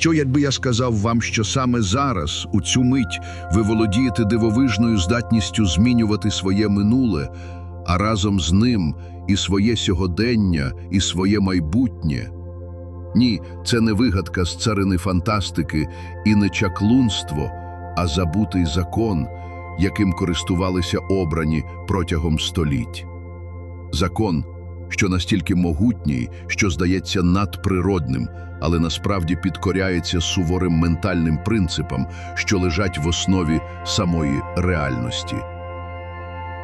що якби я сказав вам, що саме зараз, у цю мить, ви володієте дивовижною здатністю змінювати своє минуле, а разом з ним і своє сьогодення, і своє майбутнє? Ні, це не вигадка з царини фантастики і не чаклунство, а забутий закон, яким користувалися обрані протягом століть. Закон, що настільки могутній, що здається надприродним, але насправді підкоряється суворим ментальним принципам, що лежать в основі самої реальності.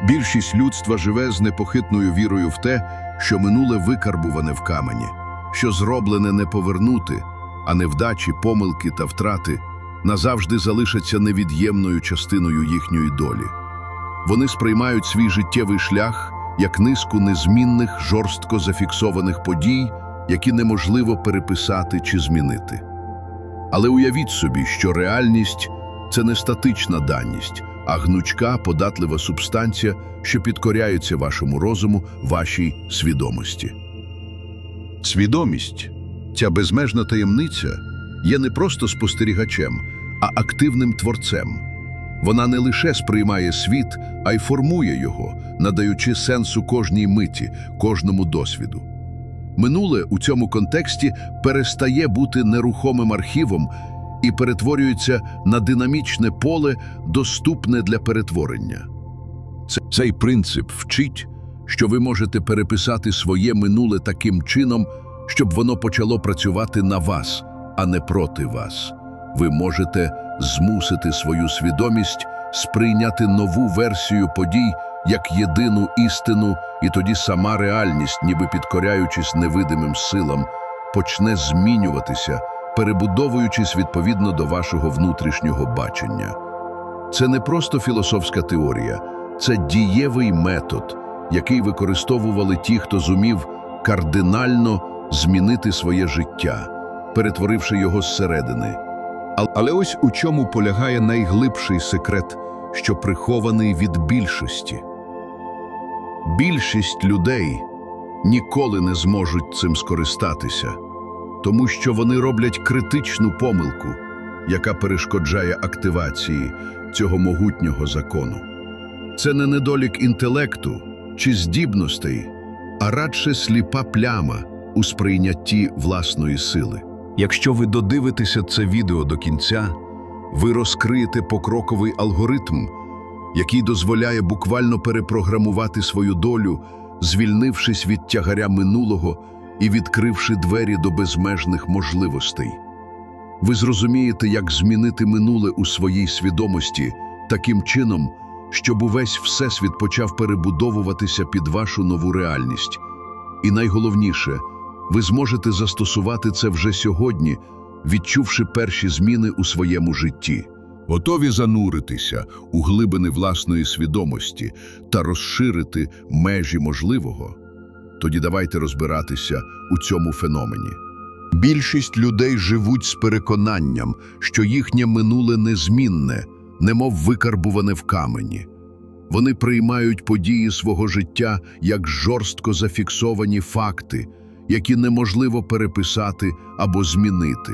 Більшість людства живе з непохитною вірою в те, що минуле викарбуване в камені, що зроблене не повернути, а невдачі, помилки та втрати назавжди залишаться невід'ємною частиною їхньої долі. Вони сприймають свій життєвий шлях як низку незмінних, жорстко зафіксованих подій, які неможливо переписати чи змінити. Але уявіть собі, що реальність це не статична даність, а гнучка, податлива субстанція, що підкоряється вашому розуму, вашій свідомості. Свідомість, ця безмежна таємниця, є не просто спостерігачем, а активним творцем. Вона не лише сприймає світ, а й формує його, надаючи сенсу кожній миті, кожному досвіду. Минуле у цьому контексті перестає бути нерухомим архівом і перетворюється на динамічне поле, доступне для перетворення. Цей принцип вчить, що ви можете переписати своє минуле таким чином, щоб воно почало працювати на вас, а не проти вас. Ви можете змусити свою свідомість сприйняти нову версію подій як єдину істину, і тоді сама реальність, ніби підкоряючись невидимим силам, почне змінюватися, перебудовуючись відповідно до вашого внутрішнього бачення. Це не просто філософська теорія, це дієвий метод, який використовували ті, хто зумів кардинально змінити своє життя, перетворивши його зсередини. Але ось у чому полягає найглибший секрет, що прихований від більшості. Більшість людей ніколи не зможуть цим скористатися, тому що вони роблять критичну помилку, яка перешкоджає активації цього могутнього закону. Це не недолік інтелекту чи здібностей, а радше сліпа пляма у сприйнятті власної сили. Якщо ви додивитеся це відео до кінця, ви розкриєте покроковий алгоритм, який дозволяє буквально перепрограмувати свою долю, звільнившись від тягаря минулого і відкривши двері до безмежних можливостей. Ви зрозумієте, як змінити минуле у своїй свідомості таким чином, щоб увесь всесвіт почав перебудовуватися під вашу нову реальність. І найголовніше, ви зможете застосувати це вже сьогодні, відчувши перші зміни у своєму житті. Готові зануритися у глибини власної свідомості та розширити межі можливого? Тоді давайте розбиратися у цьому феномені. Більшість людей живуть з переконанням, що їхнє минуле незмінне, немов викарбуване в камені. Вони приймають події свого життя як жорстко зафіксовані факти, які неможливо переписати або змінити.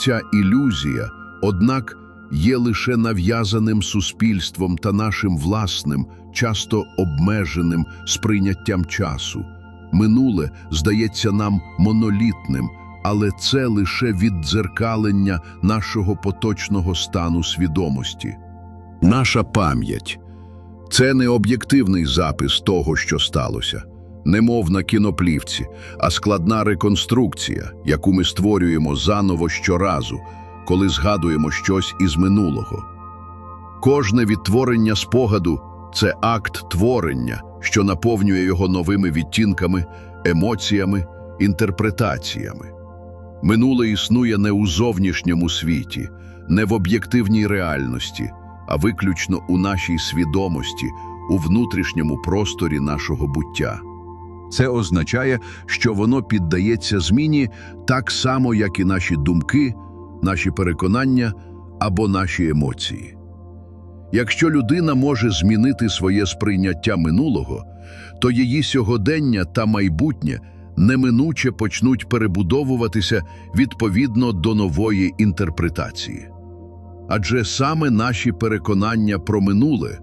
Ця ілюзія, однак, є лише нав'язаним суспільством та нашим власним, часто обмеженим сприйняттям часу. Минуле здається нам монолітним, але це лише віддзеркалення нашого поточного стану свідомості. Наша пам'ять це не об'єктивний запис того, що сталося, немов на кіноплівці, а складна реконструкція, яку ми створюємо заново щоразу, коли згадуємо щось із минулого. Кожне відтворення спогаду це акт творення, що наповнює його новими відтінками, емоціями, інтерпретаціями. Минуле існує не у зовнішньому світі, не в об'єктивній реальності, а виключно у нашій свідомості, у внутрішньому просторі нашого буття. Це означає, що воно піддається зміні так само, як і наші думки, наші переконання або наші емоції. Якщо людина може змінити своє сприйняття минулого, то її сьогодення та майбутнє неминуче почнуть перебудовуватися відповідно до нової інтерпретації. Адже саме наші переконання про минуле,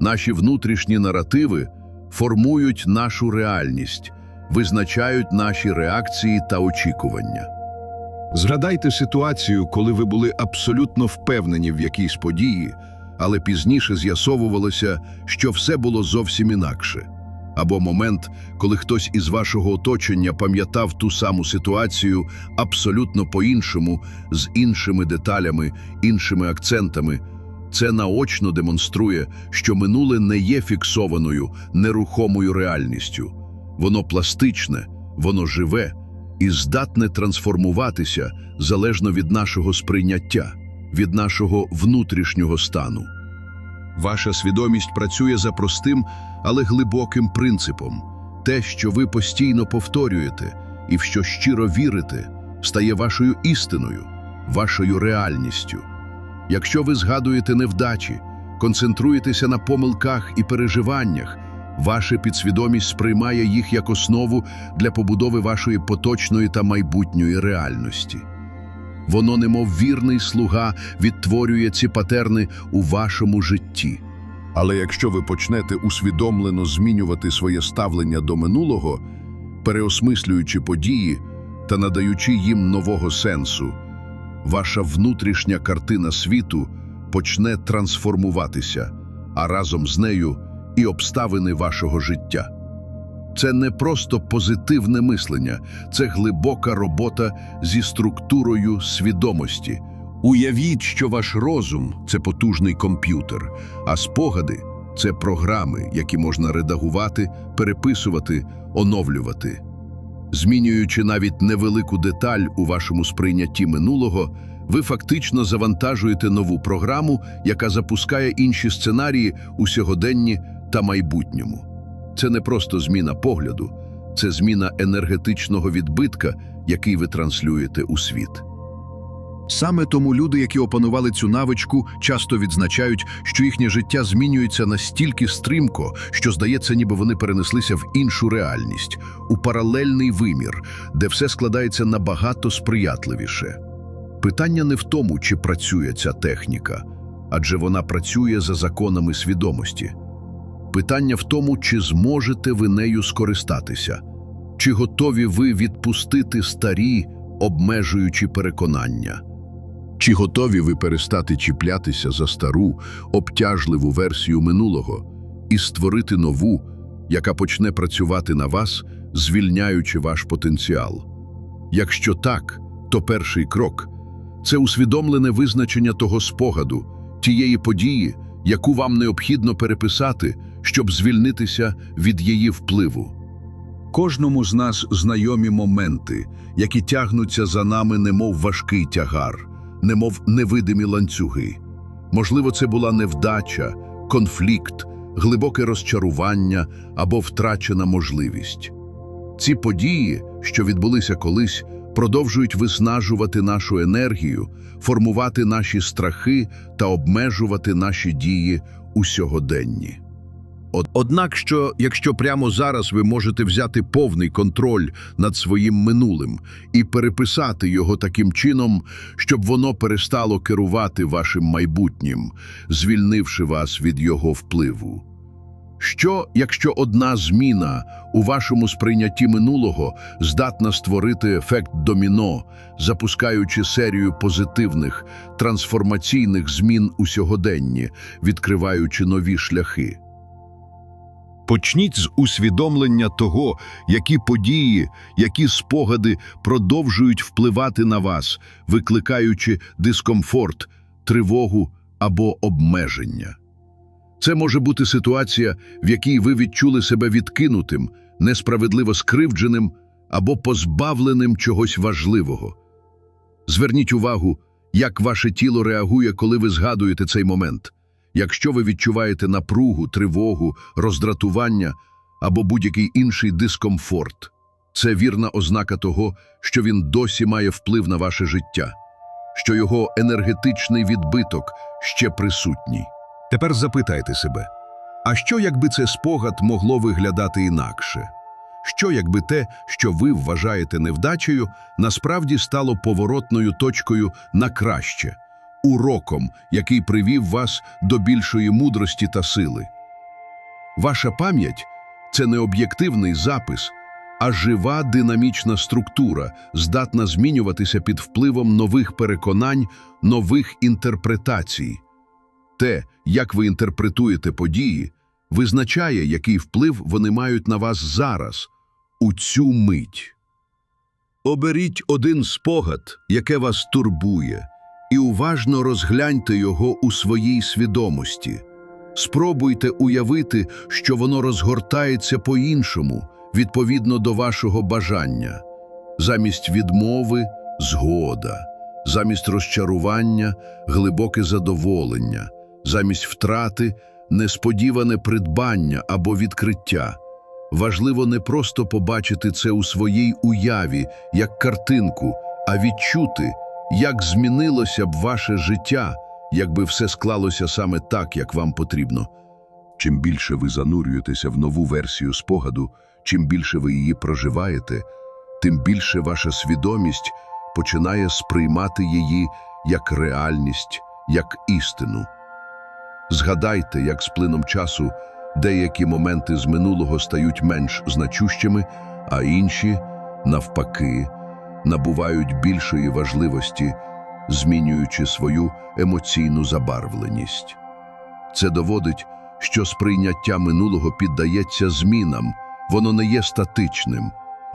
наші внутрішні наративи формують нашу реальність, визначають наші реакції та очікування. Згадайте ситуацію, коли ви були абсолютно впевнені в якійсь події, але пізніше з'ясовувалося, що все було зовсім інакше. Або момент, коли хтось із вашого оточення пам'ятав ту саму ситуацію абсолютно по-іншому, з іншими деталями, іншими акцентами. Це наочно демонструє, що минуле не є фіксованою, нерухомою реальністю. Воно пластичне, воно живе і здатне трансформуватися залежно від нашого сприйняття, від нашого внутрішнього стану. Ваша свідомість працює за простим, але глибоким принципом. Те, що ви постійно повторюєте і в що щиро вірите, стає вашою істиною, вашою реальністю. Якщо ви згадуєте невдачі, концентруєтеся на помилках і переживаннях, ваша підсвідомість сприймає їх як основу для побудови вашої поточної та майбутньої реальності. Воно, немов вірний слуга, відтворює ці патерни у вашому житті. Але якщо ви почнете усвідомлено змінювати своє ставлення до минулого, переосмислюючи події та надаючи їм нового сенсу, ваша внутрішня картина світу почне трансформуватися, а разом з нею і обставини вашого життя. Це не просто позитивне мислення, це глибока робота зі структурою свідомості. Уявіть, що ваш розум це потужний комп'ютер, а спогади це програми, які можна редагувати, переписувати, оновлювати. Змінюючи навіть невелику деталь у вашому сприйнятті минулого, ви фактично завантажуєте нову програму, яка запускає інші сценарії у сьогоденні та майбутньому. Це не просто зміна погляду, це зміна енергетичного відбитка, який ви транслюєте у світ. Саме тому люди, які опанували цю навичку, часто відзначають, що їхнє життя змінюється настільки стрімко, що здається, ніби вони перенеслися в іншу реальність, у паралельний вимір, де все складається набагато сприятливіше. Питання не в тому, чи працює ця техніка, адже вона працює за законами свідомості. Питання в тому, чи зможете ви нею скористатися, чи готові ви відпустити старі, обмежуючі переконання, чи готові ви перестати чіплятися за стару, обтяжливу версію минулого і створити нову, яка почне працювати на вас, звільняючи ваш потенціал. Якщо так, то перший крок це усвідомлене визначення того спогаду, тієї події, яку вам необхідно переписати, щоб звільнитися від її впливу. Кожному з нас знайомі моменти, які тягнуться за нами, немов важкий тягар, немов невидимі ланцюги. Можливо, це була невдача, конфлікт, глибоке розчарування або втрачена можливість. Ці події, що відбулися колись, продовжують виснажувати нашу енергію, формувати наші страхи та обмежувати наші дії у сьогоденні. Од- Однак, що якщо прямо зараз ви можете взяти повний контроль над своїм минулим і переписати його таким чином, щоб воно перестало керувати вашим майбутнім, звільнивши вас від його впливу. Що, якщо одна зміна у вашому сприйнятті минулого здатна створити ефект доміно, запускаючи серію позитивних, трансформаційних змін у сьогоденні, відкриваючи нові шляхи? Почніть з усвідомлення того, які події, які спогади продовжують впливати на вас, викликаючи дискомфорт, тривогу або обмеження. Це може бути ситуація, в якій ви відчули себе відкинутим, несправедливо скривдженим або позбавленим чогось важливого. Зверніть увагу, як ваше тіло реагує, коли ви згадуєте цей момент. Якщо ви відчуваєте напругу, тривогу, роздратування або будь-який інший дискомфорт, це вірна ознака того, що він досі має вплив на ваше життя, що його енергетичний відбиток ще присутній. Тепер запитайте себе, а що якби це спогад могло виглядати інакше? Що якби те, що ви вважаєте невдачею, насправді стало поворотною точкою на краще, уроком, який привів вас до більшої мудрості та сили. Ваша пам'ять це не об'єктивний запис, а жива динамічна структура, здатна змінюватися під впливом нових переконань, нових інтерпретацій. Те, як ви інтерпретуєте події, визначає, який вплив вони мають на вас зараз, у цю мить. Оберіть один спогад, яке вас турбує, і уважно розгляньте його у своїй свідомості. Спробуйте уявити, що воно розгортається по-іншому, відповідно до вашого бажання. Замість відмови згода, замість розчарування глибоке задоволення, замість втрати несподіване придбання або відкриття. Важливо не просто побачити це у своїй уяві, як картинку, а відчути, як змінилося б ваше життя, якби все склалося саме так, як вам потрібно. Чим більше ви занурюєтеся в нову версію спогаду, чим більше ви її проживаєте, тим більше ваша свідомість починає сприймати її як реальність, як істину. Згадайте, як з плином часу деякі моменти з минулого стають менш значущими, а інші, навпаки, набувають більшої важливості, змінюючи свою емоційну забарвленість. Це доводить, що сприйняття минулого піддається змінам, воно не є статичним.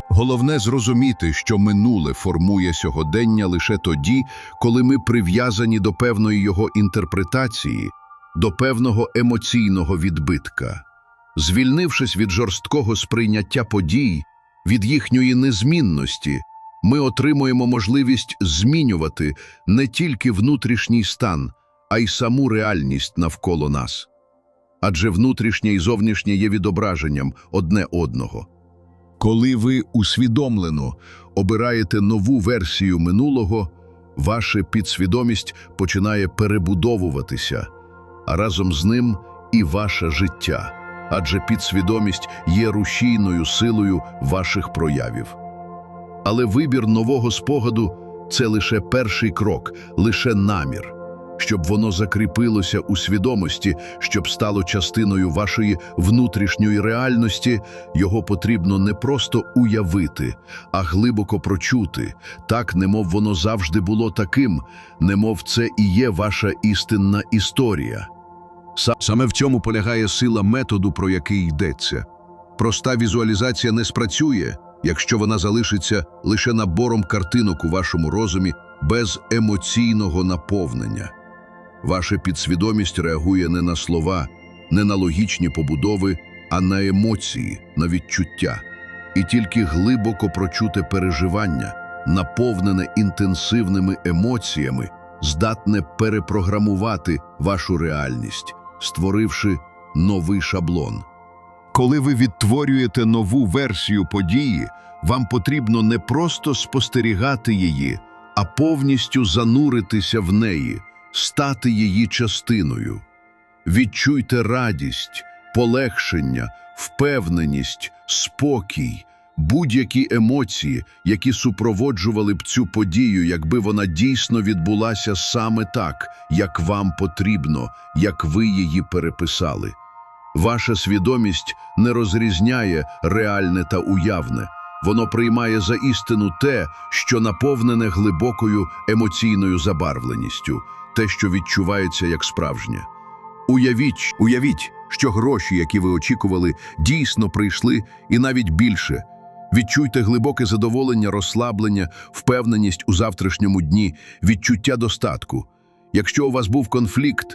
Головне зрозуміти, що минуле формує сьогодення лише тоді, коли ми прив'язані до певної його інтерпретації, до певного емоційного відбитка. Звільнившись від жорсткого сприйняття подій, від їхньої незмінності, ми отримуємо можливість змінювати не тільки внутрішній стан, а й саму реальність навколо нас. Адже внутрішнє і зовнішнє є відображенням одне одного. Коли ви усвідомлено обираєте нову версію минулого, ваша підсвідомість починає перебудовуватися, а разом з ним і ваше життя, адже підсвідомість є рушійною силою ваших проявів. Але вибір нового спогаду це лише перший крок, лише намір. Щоб воно закріпилося у свідомості, щоб стало частиною вашої внутрішньої реальності, його потрібно не просто уявити, а глибоко прочути, так, немов воно завжди було таким, немов це і є ваша істинна історія. Саме в цьому полягає сила методу, про який йдеться. Проста візуалізація не спрацює, якщо вона залишиться лише набором картинок у вашому розумі без емоційного наповнення. Ваша підсвідомість реагує не на слова, не на логічні побудови, а на емоції, на відчуття. І тільки глибоко прочуте переживання, наповнене інтенсивними емоціями, здатне перепрограмувати вашу реальність, створивши новий шаблон. Коли ви відтворюєте нову версію події, вам потрібно не просто спостерігати її, а повністю зануритися в неї, стати її частиною. Відчуйте радість, полегшення, впевненість, спокій, будь-які емоції, які супроводжували б цю подію, якби вона дійсно відбулася саме так, як вам потрібно, як ви її переписали. Ваша свідомість не розрізняє реальне та уявне. Воно приймає за істину те, що наповнене глибокою емоційною забарвленістю, те, що відчувається як справжнє. Уявіть, уявіть, що гроші, які ви очікували, дійсно прийшли і навіть більше. Відчуйте глибоке задоволення, розслаблення, впевненість у завтрашньому дні, відчуття достатку. Якщо у вас був конфлікт,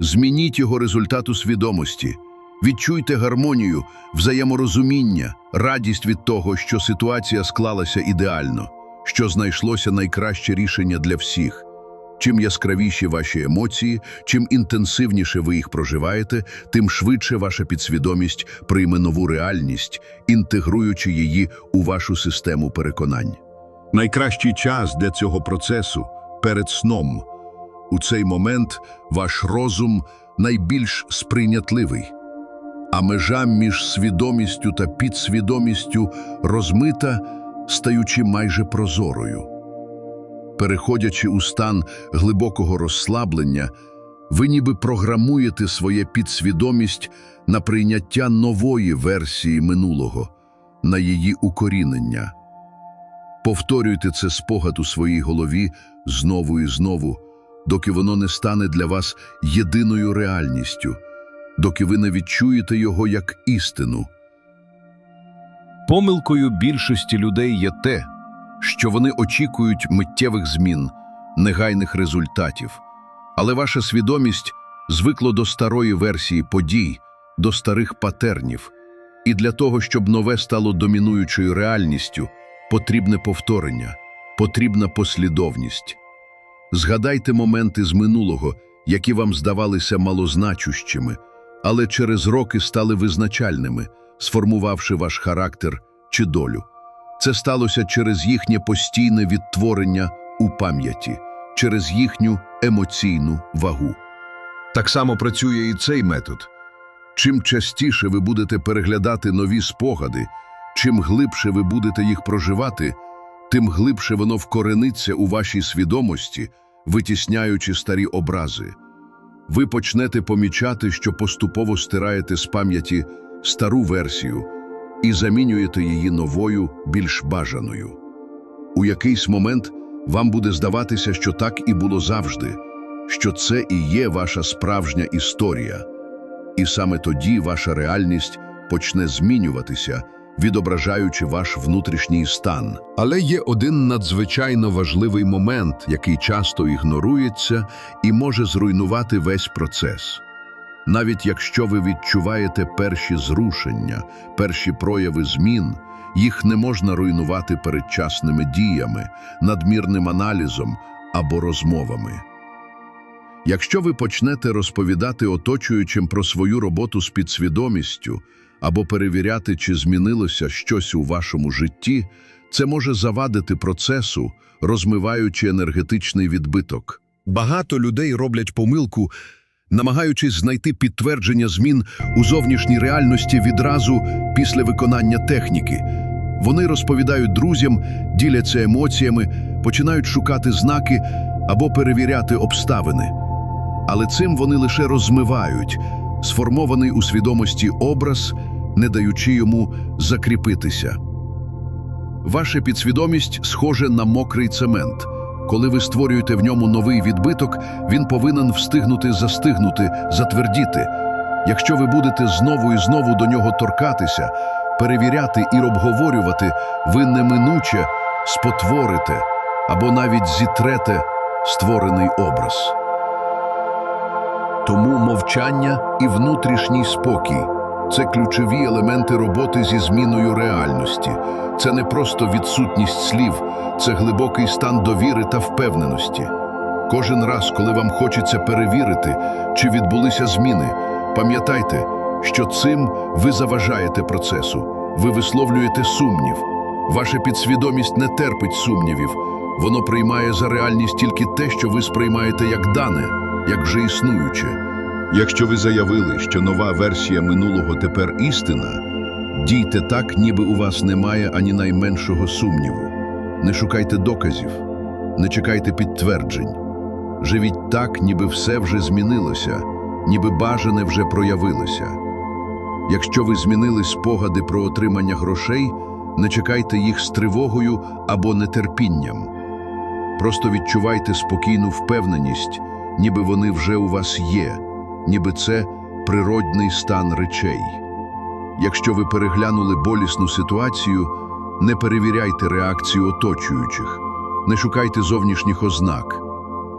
змініть його результат у свідомості. Відчуйте гармонію, взаєморозуміння, радість від того, що ситуація склалася ідеально, що знайшлося найкраще рішення для всіх. Чим яскравіші ваші емоції, чим інтенсивніше ви їх проживаєте, тим швидше ваша підсвідомість прийме нову реальність, інтегруючи її у вашу систему переконань. Найкращий час для цього процесу перед сном. У цей момент ваш розум найбільш сприйнятливий. А межа між свідомістю та підсвідомістю розмита, стаючи майже прозорою. Переходячи у стан глибокого розслаблення, ви ніби програмуєте своє підсвідомість на прийняття нової версії минулого, на її укорінення. Повторюйте це спогад у своїй голові знову і знову, доки воно не стане для вас єдиною реальністю, доки ви не відчуєте його як істину. Помилкою більшості людей є те, що вони очікують миттєвих змін, негайних результатів. Але ваша свідомість звикла до старої версії подій, до старих патернів. І для того, щоб нове стало домінуючою реальністю, потрібне повторення, потрібна послідовність. Згадайте моменти з минулого, які вам здавалися малозначущими, але через роки стали визначальними, сформувавши ваш характер чи долю. Це сталося через їхнє постійне відтворення у пам'яті, через їхню емоційну вагу. Так само працює і цей метод. Чим частіше ви будете переглядати нові спогади, чим глибше ви будете їх проживати, тим глибше воно вкорениться у вашій свідомості, витісняючи старі образи. Ви почнете помічати, що поступово стираєте з пам'яті стару версію і замінюєте її новою, більш бажаною. У якийсь момент вам буде здаватися, що так і було завжди, що це і є ваша справжня історія. І саме тоді ваша реальність почне змінюватися, відображаючи ваш внутрішній стан. Але є один надзвичайно важливий момент, який часто ігнорується і може зруйнувати весь процес. Навіть якщо ви відчуваєте перші зрушення, перші прояви змін, їх не можна руйнувати передчасними діями, надмірним аналізом або розмовами. Якщо ви почнете розповідати оточуючим про свою роботу з підсвідомістю або перевіряти, чи змінилося щось у вашому житті, це може завадити процесу, розмиваючи енергетичний відбиток. Багато людей роблять помилку, намагаючись знайти підтвердження змін у зовнішній реальності відразу після виконання техніки. Вони розповідають друзям, діляться емоціями, починають шукати знаки або перевіряти обставини. Але цим вони лише розмивають сформований у свідомості образ, не даючи йому закріпитися. Ваша підсвідомість схоже на мокрий цемент. Коли ви створюєте в ньому новий відбиток, він повинен встигнути застигнути, затвердіти. Якщо ви будете знову і знову до нього торкатися, перевіряти і обговорювати, ви неминуче спотворите або навіть зітрете створений образ. Тому мовчання і внутрішній спокій це ключові елементи роботи зі зміною реальності. Це не просто відсутність слів, це глибокий стан довіри та впевненості. Кожен раз, коли вам хочеться перевірити, чи відбулися зміни, пам'ятайте, що цим ви заважаєте процесу, ви висловлюєте сумнів. Ваша підсвідомість не терпить сумнівів, воно приймає за реальність тільки те, що ви сприймаєте як дане, як вже існуюче. Якщо ви заявили, що нова версія минулого тепер істина, дійте так, ніби у вас немає ані найменшого сумніву. Не шукайте доказів, не чекайте підтверджень. Живіть так, ніби все вже змінилося, ніби бажане вже проявилося. Якщо ви змінили спогади про отримання грошей, не чекайте їх з тривогою або нетерпінням. Просто відчувайте спокійну впевненість, ніби вони вже у вас є, ніби це природний стан речей. Якщо ви переглянули болісну ситуацію, не перевіряйте реакцію оточуючих, не шукайте зовнішніх ознак.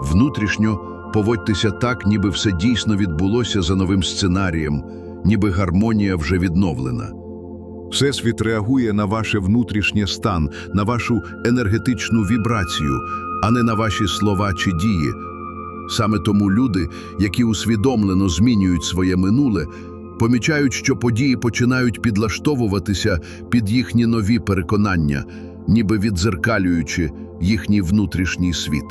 Внутрішньо поводьтеся так, ніби все дійсно відбулося за новим сценарієм, ніби гармонія вже відновлена. Всесвіт реагує на ваше внутрішнє стан, на вашу енергетичну вібрацію, а не на ваші слова чи дії. Саме тому люди, які усвідомлено змінюють своє минуле, помічають, що події починають підлаштовуватися під їхні нові переконання, ніби відзеркалюючи їхній внутрішній світ.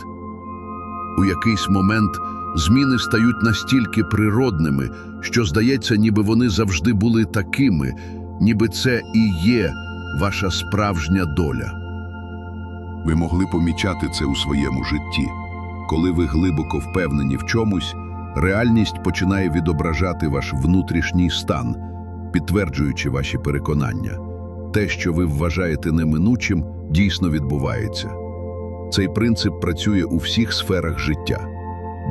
У якийсь момент зміни стають настільки природними, що здається, ніби вони завжди були такими, ніби це і є ваша справжня доля. Ви могли помічати це у своєму житті. Коли ви глибоко впевнені в чомусь, реальність починає відображати ваш внутрішній стан, підтверджуючи ваші переконання. Те, що ви вважаєте неминучим, дійсно відбувається. Цей принцип працює у всіх сферах життя,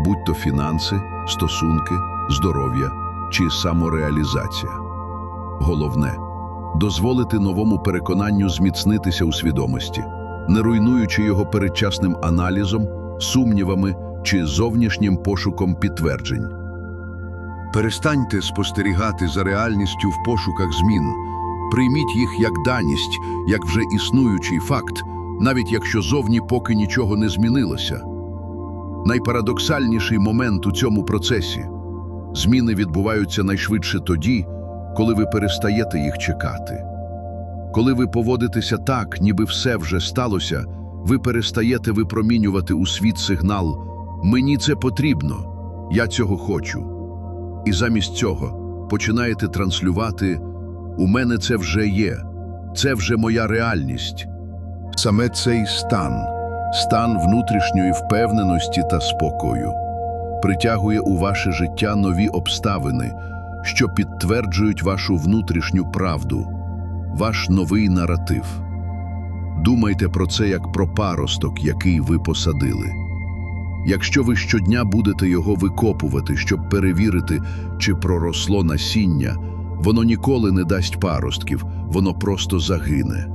будь то фінанси, стосунки, здоров'я чи самореалізація. Головне дозволити новому переконанню зміцнитися у свідомості, не руйнуючи його передчасним аналізом, сумнівами чи зовнішнім пошуком підтверджень. Перестаньте спостерігати за реальністю в пошуках змін. Прийміть їх як даність, як вже існуючий факт, навіть якщо зовні поки нічого не змінилося. Найпарадоксальніший момент у цьому процесі зміни відбуваються найшвидше тоді, коли ви перестаєте їх чекати. Коли ви поводитеся так, ніби все вже сталося, ви перестаєте випромінювати у світ сигнал Мені це потрібно, я цього хочу. І замість цього починаєте транслювати У мене це вже є, це вже моя реальність. Саме цей стан, стан внутрішньої впевненості та спокою, притягує у ваше життя нові обставини, що підтверджують вашу внутрішню правду, ваш новий наратив. Думайте про це як про паросток, який ви посадили. Якщо ви щодня будете його викопувати, щоб перевірити, чи проросло насіння, воно ніколи не дасть паростків, воно просто загине.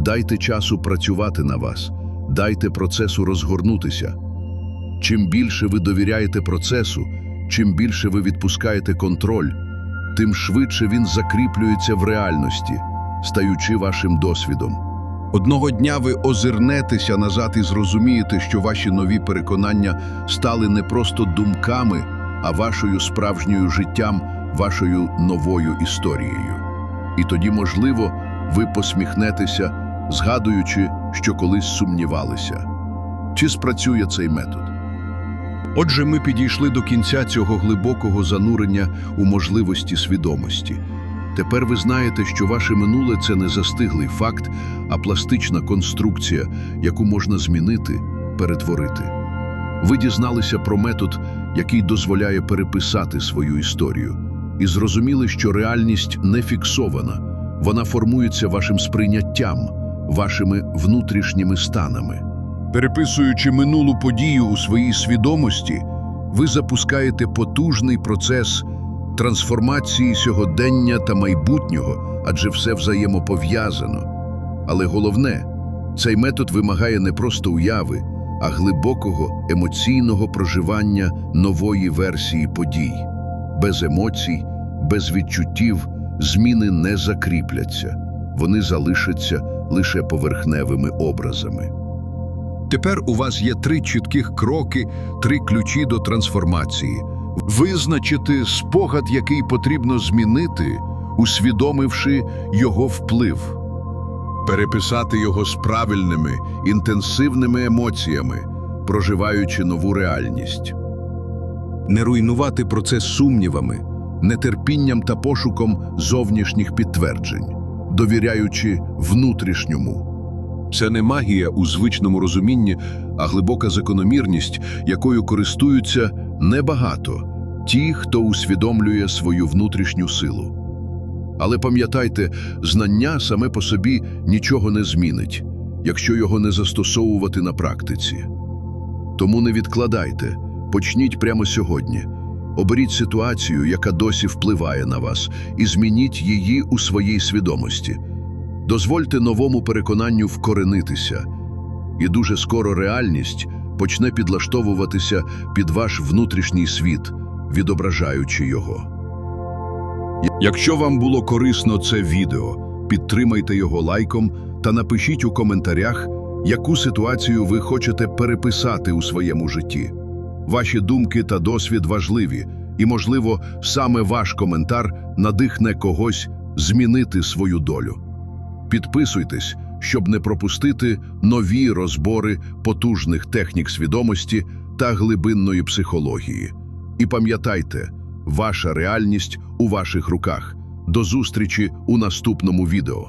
Дайте часу працювати на вас, дайте процесу розгорнутися. Чим більше ви довіряєте процесу, чим більше ви відпускаєте контроль, тим швидше він закріплюється в реальності, стаючи вашим досвідом. Одного дня ви озирнетеся назад і зрозумієте, що ваші нові переконання стали не просто думками, а вашою справжньою життям, вашою новою історією. І тоді, можливо, ви посміхнетеся, згадуючи, що колись сумнівалися. Чи спрацює цей метод? Отже, ми підійшли до кінця цього глибокого занурення у можливості свідомості. Тепер ви знаєте, що ваше минуле це не застиглий факт, а пластична конструкція, яку можна змінити, перетворити. Ви дізналися про метод, який дозволяє переписати свою історію, і зрозуміли, що реальність не фіксована, вона формується вашим сприйняттям, вашими внутрішніми станами. Переписуючи минулу подію у своїй свідомості, ви запускаєте потужний процес трансформації сьогодення та майбутнього, адже все взаємопов'язано. Але головне, цей метод вимагає не просто уяви, а глибокого емоційного проживання нової версії подій. Без емоцій, без відчуттів зміни не закріпляться, вони залишаться лише поверхневими образами. Тепер у вас є три чітких кроки, три ключі до трансформації. Визначити спогад, який потрібно змінити, усвідомивши його вплив, переписати його з правильними, інтенсивними емоціями, проживаючи нову реальність, не руйнувати процес сумнівами, нетерпінням та пошуком зовнішніх підтверджень, довіряючи внутрішньому. Це не магія у звичному розумінні, а глибока закономірність, якою користуються небагато ті, хто усвідомлює свою внутрішню силу. Але пам'ятайте, знання саме по собі нічого не змінить, якщо його не застосовувати на практиці. Тому не відкладайте, почніть прямо сьогодні. Оберіть ситуацію, яка досі впливає на вас, і змініть її у своїй свідомості. Дозвольте новому переконанню вкоренитися, і дуже скоро реальність почне підлаштовуватися під ваш внутрішній світ, відображаючи його. Якщо вам було корисно це відео, підтримайте його лайком та напишіть у коментарях, яку ситуацію ви хочете переписати у своєму житті. Ваші думки та досвід важливі, і, можливо, саме ваш коментар надихне когось змінити свою долю. Підписуйтесь, щоб не пропустити нові розбори потужних технік свідомості та глибинної психології. І пам'ятайте, ваша реальність у ваших руках. До зустрічі у наступному відео.